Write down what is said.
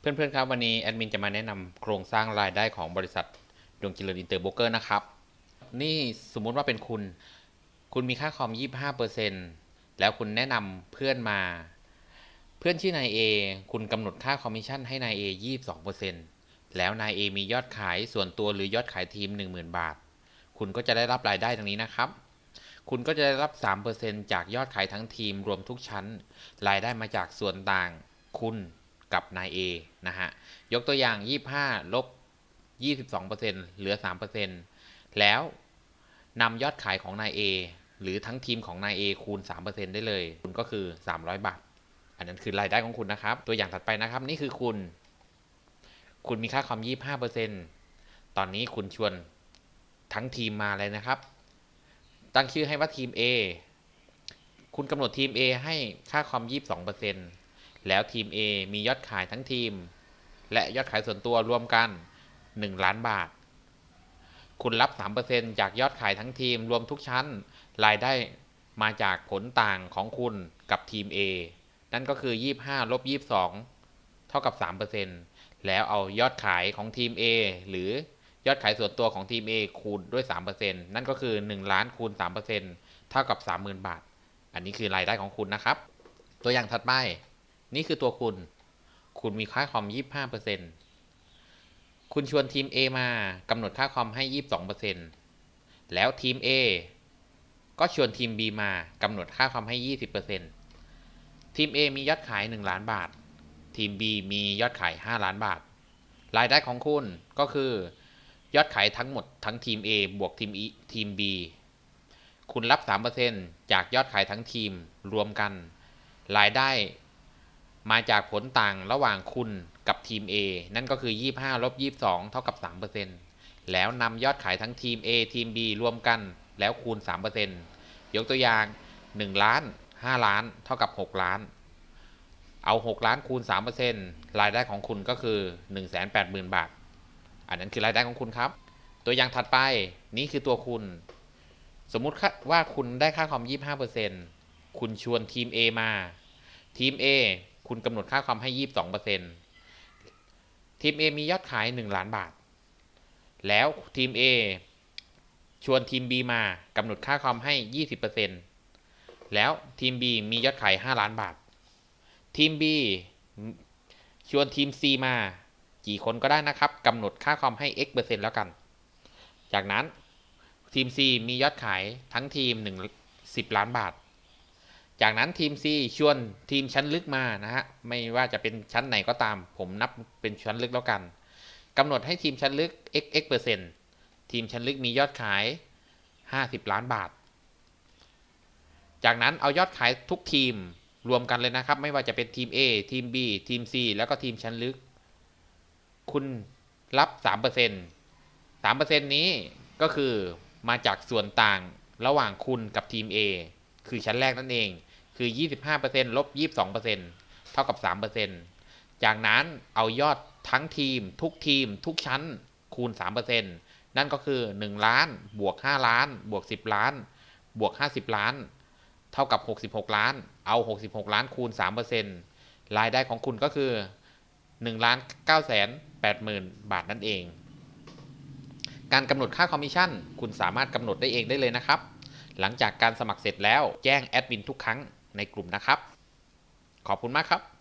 เพื่อนๆครับวันนี้แอดมินจะมาแนะนำโครงสร้างรายได้ของบริษัทดวงเจริญอินเตอร์โบรกเกอร์นะครับ นี่สมมุติว่าเป็นคุณ คุณมีค่าคอม 25%แล้วคุณแนะนำเพื่อนมา เพื่อนชื่อนายเอคุณกำหนดค่าคอมมิชชั่นให้นายเอ22%แล้วนายเอมียอดขายส่วนตัวหรือยอดขายทีม 10,000 บาท คุณก็จะได้รับรายได้ดังนี้นะครับ คุณก็จะได้รับ 3%จากยอดขายทั้งทีมรวมทุกชั้น รายได้มาจากส่วนต่าง คุณ กับนาย A นะฮะ ยกตัวอย่าง 25 ลบ 22%เหลือ 3%แล้วนำยอดขายของนาย A หรือทั้งทีมของนาย A คูณ 3%ได้เลย คุณก็คือ 300 บาท อันนั้นคือรายได้ของคุณนะครับ ตัวอย่างถัดไปนะครับ นี่คือคุณ คุณมีค่าคอม 25%ตอนนี้คุณชวนทั้งทีมมาเลยนะครับ ตั้งชื่อให้ว่าทีม A คุณกำหนดทีม A ให้ค่าคอม 22% แล้วทีม A มียอดขายทั้งทีม และยอดขายส่วนตัวรวมกัน 1 ล้านบาท คุณรับ 3%จากยอดขายทั้งทีมรวมทุกชั้น รายได้มาจากผลต่างของคุณกับทีม A นั่นก็คือ 25ลบ22 เท่ากับ 3%แล้วเอายอดขายของทีม A หรือยอดขายส่วนตัวของทีม A คูณด้วย 3%นั่นก็คือ 1 ล้านคูณ 3%เท่ากับ 30,000 บาท อันนี้คือรายได้ของคุณนะครับ ตัวอย่างถัดไป นี่คือตัวคุณ คุณมีค่าคอม 25%คุณชวนทีม A มากำหนดค่าคอมให้ 22%แล้วทีม A ก็ชวนทีม B มากำหนดค่าคอมให้ 20%ทีม A มียอดขาย 1 ล้านบาท ทีม B มียอดขาย 5 ล้านบาท รายได้ของคุณก็คือยอดขายทั้งหมดทั้งทีม A บวกทีม E ทีม B คุณรับ 3%จากยอดขายทั้งทีมรวมกัน รายได้ มาจากผลต่างระหว่างคุณกับทีม A นั่นก็คือ 25ลบ22 เท่ากับ 3%แล้วนำยอดขายทั้งทีม A ทีม B รวมกันแล้วคูณ 3%ยกตัวอย่าง 1 ล้าน 5 ล้าน เท่ากับ 6 ล้าน เอา 6 ล้านคูณ 3%รายได้ของคุณก็คือ 180,000 บาท อันนั้นคือรายได้ของคุณครับ ตัวอย่างถัดไปนี่คือตัวคุณ สมมุติว่าคุณได้ค่าคอม 25%คุณชวนทีม A มา ทีม A คุณกำหนดค่าคอมให้22%ทีม A มียอดขาย1ล้านบาท แล้วทีม A ชวนทีม B มากำหนดค่าคอมให้20%แล้วทีม B มียอดขาย5ล้านบาท ทีม B ชวนทีม C มากี่คนก็ได้นะครับกำหนดค่าคอมให้ x เปอร์เซ็นต์แล้วกัน จากนั้นทีม C มียอดขายทั้งทีม1 10 ล้านบาท จากนั้นทีม C ชวนทีมชั้นลึกมานะฮะไม่ว่าจะเป็นชั้นไหนก็ตาม ผมนับเป็นชั้นลึกแล้วกันกำหนดให้ทีมชั้นลึก x x เปอร์เซ็นต์ทีมชั้นลึกมียอดขาย 50 ล้านบาท จากนั้นเอายอดขายทุกทีมรวมกันเลยนะครับ ไม่ว่าจะเป็นทีม A ทีม B ทีม C แล้วก็ทีมชั้นลึก คุณรับ3% 3%นี้ก็คือมาจากส่วนต่างระหว่างคุณกับทีม A คือชั้นแรกนั่นเอง คือ 25%ลบ 22%เท่ากับ 3%จากนั้นเอายอดทั้งทีม ทุกทีม ทุกชั้นคูณ 3%นั่นก็คือ 1 ล้าน บวก 5 ล้าน บวก 10 ล้าน บวก 50 ล้าน เท่ากับ 66 ล้าน เอา 66 ล้านคูณ 3%รายได้ของคุณก็คือ1ล้าน9แสน8หมื่นบาทนั่นเอง การกำหนดค่าคอมมิชชั่น คุณสามารถกำหนดได้เองได้เลยนะครับ หลังจากการสมัครเสร็จแล้วแจ้งแอดมินทุกครั้ง ในกลุ่มนะครับ ขอบคุณมากครับ